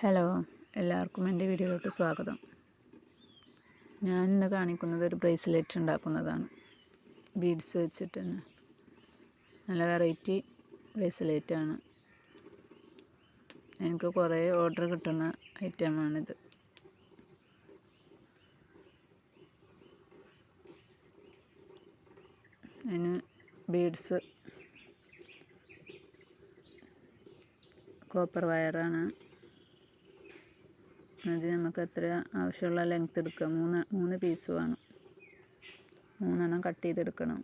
Hello എല്ലാവർക്കും എന്റെ വീഡിയോയിലോട്ട് സ്വാഗതം. ഞാൻ ഇന്ന് കാണിക്കുന്നത് ഒരു ബ്രേസ്ലെറ്റ് ഉണ്ടാക്കുന്നതാണ്. ബീഡ്സ് വെച്ചിട്ട് തന്നെ. നല്ല വെറൈറ്റി ബ്രേസ്ലെറ്റാണ്. എനിക്ക് കുറേ ഓർഡർ കിട്ടുന്ന ഐറ്റമാണിത്. അതിന് ബീഡ്സ് കോപ്പർ വയറാണ്. അത് നമുക്ക് എത്ര ആവശ്യമുള്ള ലെങ്ത് എടുക്കുക മൂന്ന് മൂന്ന് പീസ് വേണം. മൂന്നെണ്ണം കട്ട് ചെയ്തെടുക്കണം.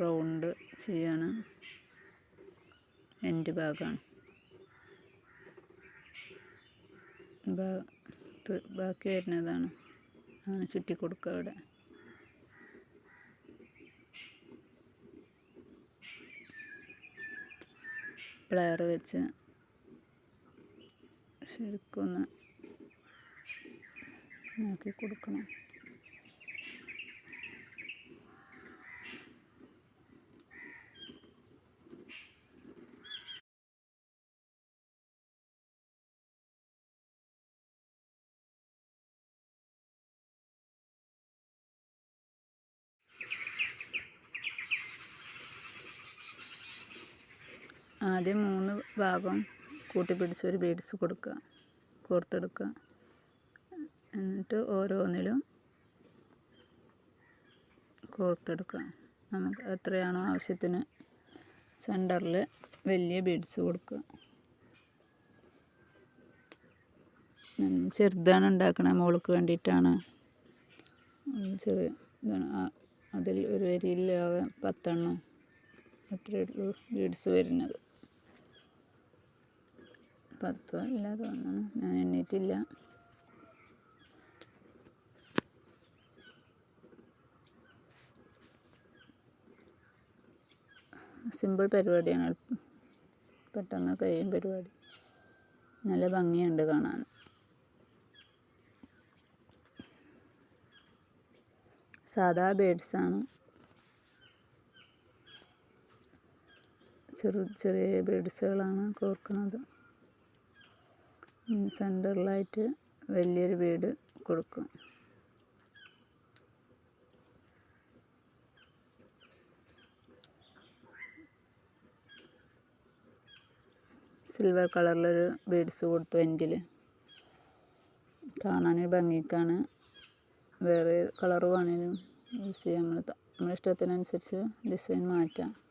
റൗണ്ട് ചെയ്യാണ്. എന്റെ ഭാഗമാണ് ബാക്കി വരുന്നതാണ്. അങ്ങനെ ചുറ്റി കൊടുക്കുക അവിടെ. പ്ലെയർ വെച്ച്. ശരിക്കൊന്ന് നോക്കി കൊടുക്കണം. ആദ്യം മൂന്ന് ഭാഗം കൂട്ടിപ്പിടിച്ച് ഒരു ബീഡ്സ് കൊടുക്കുക കോർത്തെടുക്കുക. എന്നിട്ട് ഓരോന്നിലും കോർത്തെടുക്കുക. നമുക്ക് എത്രയാണോ ആവശ്യത്തിന് സെന്ററിൽ വലിയ ബീഡ്സ് കൊടുക്കുക. ചെറുതാണ് ഉണ്ടാക്കണത് മോൾക്ക് വേണ്ടിയിട്ടാണ്. ചെറിയ ഇതാണ്. അതിൽ ഒരു വരിയിൽ പത്തെണ്ണം അത്രയേ ഉള്ളൂ ബീഡ്സ് വരുന്നത്. പത്തോ അല്ല തോന്നുന്നു ഞാൻ എണ്ണീറ്റില്ല. സിമ്പിൾ പരിപാടിയാണ്. പെട്ടെന്ന് കഴിയും പരിപാടി. നല്ല ഭംഗിയുണ്ട് കാണാൻ. സാധാ ബേഡ്സാണ്. ചെറു ചെറിയ ബേഡ്സുകളാണ് കോർക്കുന്നത് സെന്ററിലായിട്ട് വലിയൊരു വീട് കൊടുക്കും. സിൽവർ കളറിലൊരു ബീഡ്സ് കൊടുത്തു എൻഡിൽ കാണാൻ ഭംഗിക്കാണ്. വേറെ കളർ വേണേലും യൂസ് ചെയ്യാം. നമ്മൾ നമ്മുടെ ഇഷ്ടത്തിനനുസരിച്ച് ഡിസൈൻ മാറ്റാം.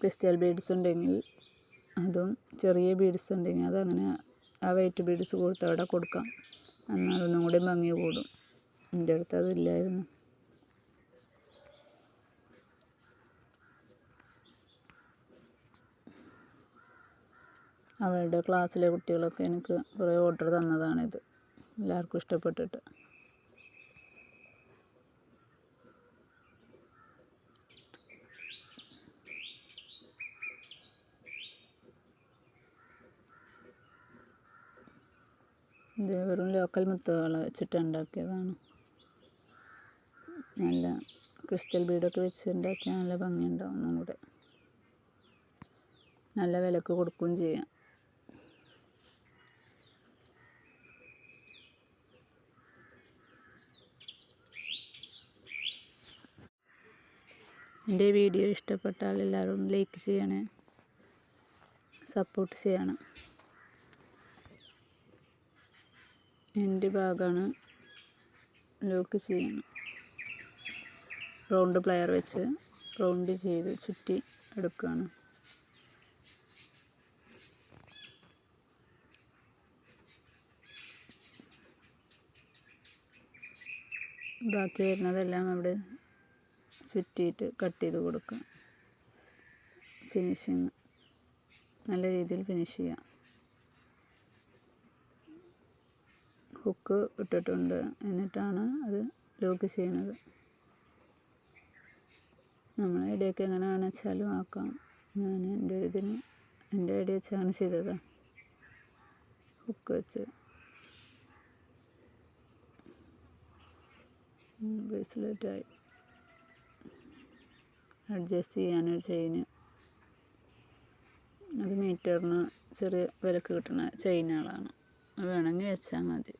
ക്രിസ്റ്റൽ ബീഡ്സ് ഉണ്ടെങ്കിൽ അതും ചെറിയ ബീഡ്സ് ഉണ്ടെങ്കിൽ അതങ്ങനെ ആ വൈറ്റ് ബീഡ്സ് കൊടുത്ത് അവിടെ കൊടുക്കാം. എന്നാൽ ഒന്നും കൂടി ഭംഗി കൂടും. എന്റെ അടുത്ത് അതില്ലായിരുന്നു അവളുടെ ക്ലാസ്സിലെ കുട്ടികളൊക്കെ എനിക്ക് കുറേ ഓർഡർ തന്നതാണിത്. എല്ലാവർക്കും ഇഷ്ടപ്പെട്ടിട്ട്. ഇത് വെറും ലോക്കൽ മുത്തുകളെ വെച്ചിട്ട് ഉണ്ടാക്കിയതാണ്. നല്ല ക്രിസ്റ്റൽ ബീഡൊക്കെ വെച്ച് ഉണ്ടാക്കിയാൽ നല്ല ഭംഗിയുണ്ടാവും ഒന്നും നല്ല വിലക്ക് കൊടുക്കുകയും ചെയ്യാം എന്റെ വീഡിയോ ഇഷ്ടപ്പെട്ടാൽ എല്ലാവരും ലൈക്ക് ചെയ്യണേ. സപ്പോർട്ട് ചെയ്യണം. എന്റെ ഭാഗമാണ് ലോക്ക് ചെയ്യണം റൗണ്ട് പ്ലെയർ വെച്ച് റൗണ്ട് ചെയ്ത് ചുറ്റി എടുക്കുകയാണ്. ബാക്കി വരുന്നതെല്ലാം അവിടെ ചുറ്റിയിട്ട് കട്ട് ചെയ്ത് കൊടുക്കുക. ഫിനിഷിങ്. നല്ല രീതിയിൽ ഫിനിഷ് ചെയ്യാം. ഹുക്ക് ഇട്ടിട്ടുണ്ട്. എന്നിട്ടാണ് അത് ലോക്ക് ചെയ്യണത്. നമ്മളെ ഐഡിയൊക്കെ എങ്ങനെ വെച്ചാലും ആക്കാം. ഞാൻ എന്റെ ഇതിന് എന്റെ ഐഡിയ വെച്ച് അങ്ങനെ ചെയ്തതാണ് ഹുക്ക് വെച്ച് ബ്രേസ്ലെറ്റായി അഡ്ജസ്റ്റ് ചെയ്യാനൊരു ചെയിന് അത് മീറ്ററിന് ചെറിയ വിലക്ക് കിട്ടുന്ന ചെയിനുകളാണ് വേണമെങ്കിൽ വെച്ചാൽ മതി.